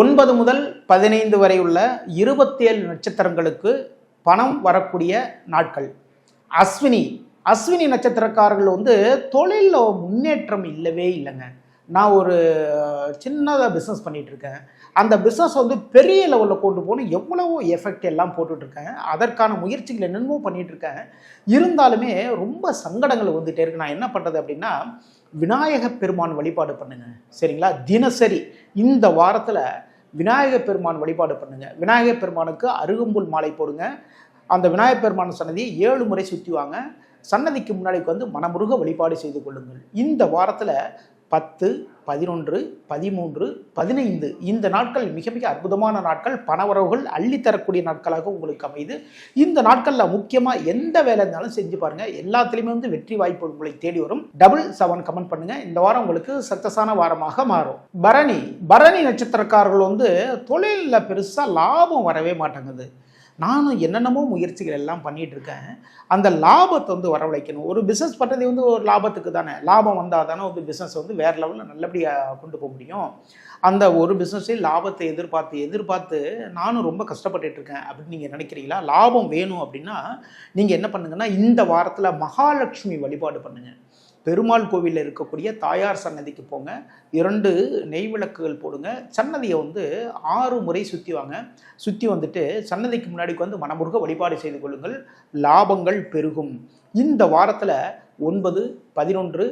ஒன்பது முதல் பதினைந்து வரை உள்ள இருபத்தேழு நட்சத்திரங்களுக்கு பணம் வரக்கூடிய நாட்கள். அஸ்வினி அஸ்வினி நட்சத்திரக்காரர்கள் வந்து தொழிலில் முன்னேற்றம் இல்லவே இல்லைங்க. நான் ஒரு சின்னதாக பிஸ்னஸ் பண்ணிகிட்ருக்கேன் இருக்கேன். அந்த பிஸ்னஸ் வந்து பெரிய லெவலில் கொண்டு போகணும். எவ்வளவோ எஃபெக்ட் எல்லாம் போட்டுட்ருக்கேன் அதற்கான முயற்சிகள் என்னென்னமோ பண்ணிகிட்ருக்கேன் இருந்தாலுமே ரொம்ப சங்கடங்கள் வந்துகிட்டே இருக்குது நான் என்ன பண்ணுறது அப்படின்னா விநாயக பெருமான் வழிபாடு பண்ணுங்க. சரிங்களா? தினசரி இந்த வாரத்தில் விநாயக பெருமான் வழிபாடு பண்ணுங்க. விநாயக பெருமானுக்கு அருகம்புல் மாலை போடுங்க. அந்த விநாயகர் பெருமான் சன்னதியை ஏழு முறை சுற்றி வாங்க. சன்னதிக்கு முன்னாடி வந்து மனமுருக வழிபாடு செய்து கொள்ளுங்கள். இந்த வாரத்தில் பத்து பதினொன்று பதிமூன்று பதினைந்து. இந்த நாட்கள் மிக மிக அற்புதமான நாட்கள். பணவரவுகள் அள்ளித்தரக்கூடிய நாட்களாக உங்களுக்கு அமையுது. இந்த நாட்களில் முக்கியமாக எந்த வேலை இருந்தாலும் செஞ்சு பாருங்க. எல்லாத்துலேயுமே வந்து வெற்றி வாய்ப்பு உங்களை தேடி வரும். டபுள் செவன் கமெண்ட் பண்ணுங்க. இந்த வாரம் உங்களுக்கு சக்சஸான வாரமாக மாறும். பரணி பரணி நட்சத்திரக்காரர்கள் வந்து தொழிலில் பெருசாக லாபம் வரவே மாட்டேங்குது. நானும் என்னென்னமோ முயற்சிகள் எல்லாம் பண்ணிட்டு இருக்கேன் அந்த லாபத்தை வந்து வரவழைக்கணும். ஒரு பிஸ்னஸ் பண்ணுறது வந்து ஒரு லாபத்துக்கு தானே. லாபம் வந்தால் தானே வந்து பிஸ்னஸ் வந்து வேறு லெவலில் நல்லபடியாக கொண்டு போக முடியும். அந்த ஒரு பிஸ்னஸே லாபத்தை எதிர்பார்த்து எதிர்பார்த்து நானும் ரொம்ப கஷ்டப்பட்டுட்டு இருக்கேன் அப்படின்னு நீங்கள் நினைக்கிறீங்களா? லாபம் வேணும் அப்படின்னா நீங்கள் என்ன பண்ணுங்கன்னா இந்த வாரத்தில் மகாலட்சுமி வழிபாடு பண்ணுங்கள் பெருமாள் கோவிலில் இருக்கக்கூடிய தாயார் சன்னதிக்கு போங்க. இரண்டு நெய் விளக்குகள் போடுங்க. சன்னதியை வந்து ஆறு முறை சுற்றி வாங்க. சுற்றி வந்துட்டு சன்னதிக்கு முன்னாடி வந்து மனமுருக வழிபாடு செய்து கொள்ளுங்கள். லாபங்கள் பெருகும். இந்த வாரத்தில் ஒன்பது பதினொன்று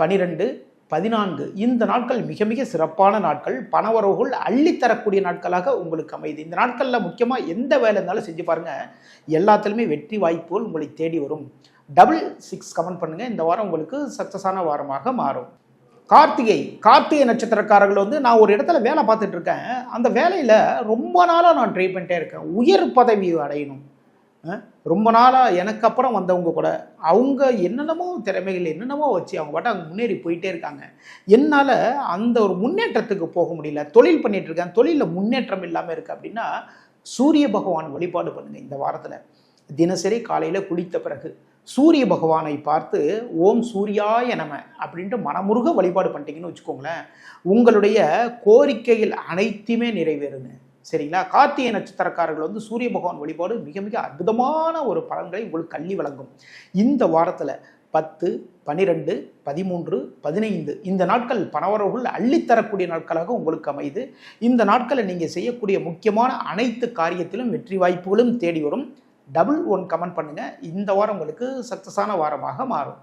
பனிரெண்டு பதினான்கு இந்த நாட்கள் மிக மிக சிறப்பான நாட்கள். பணவரவுகள் அள்ளித்தரக்கூடிய நாட்களாக உங்களுக்கு அமையுது. இந்த நாட்களில் முக்கியமாக எந்த வேலை இருந்தாலும் செஞ்சு பாருங்கள் எல்லாத்துலேயுமே வெற்றி வாய்ப்புகள் உங்களை தேடி வரும். டபுள் சிக்ஸ் கமெண்ட் பண்ணுங்கள் இந்த வாரம் உங்களுக்கு சக்ஸஸான வாரமாக மாறும். கார்த்திகை கார்த்திகை நட்சத்திரக்காரர்கள் வந்து நான் ஒரு இடத்துல வேலை பார்த்துட்டு இருக்கேன். அந்த வேலையில் ரொம்ப நாளாக நான் ட்ரை பண்ணிட்டே இருக்கேன். உயர் பதவி அடையணும். ரொம்ப நாளாக எனக்கு அப்புறம் வந்தவங்க கூட அவங்க என்னென்னமோ திறமைகள் என்னென்னமோ வச்சு அவங்க பாட்டு அங்கே முன்னேறி போயிட்டே இருக்காங்க. என்னால் அந்த ஒரு முன்னேற்றத்துக்கு போக முடியல. தொழில் பண்ணிட்டு இருக்கேன். தொழிலில் முன்னேற்றம் இல்லாமல் இருக்குது அப்படின்னா சூரிய பகவான் வழிபாடு பண்ணுங்க இந்த வாரத்தில். தினசரி காலையில் குளித்த பிறகு. சூரிய பகவானை பார்த்து ஓம் சூர்யாய நம அப்படின்ட்டு மனமுருக வழிபாடு பண்ணிட்டீங்கன்னு வச்சுக்கோங்களேன் உங்களுடைய கோரிக்கைகள் அனைத்துமே நிறைவேறுங்க. சரிங்களா? கார்த்திகை நட்சத்திரக்காரர்கள் வந்து சூரிய பகவான் வழிபாடு மிக மிக அற்புதமான ஒரு பலன்களை உங்களுக்கு கல்வி வழங்கும். இந்த வாரத்தில் பத்து பனிரெண்டு பதிமூன்று பதினைந்து இந்த நாட்கள் பணவரவுகள் அள்ளித்தரக்கூடிய நாட்களாக உங்களுக்கு அமையுது. இந்த நாட்களை நீங்கள் செய்யக்கூடிய முக்கியமான அனைத்து காரியத்திலும் வெற்றி வாய்ப்புகளும் தேடி வரும். டபுள் ஒன் கமெண்ட் பண்ணுங்கள் இந்த வாரம் உங்களுக்கு சக்ஸஸான வாரமாக மாறும்.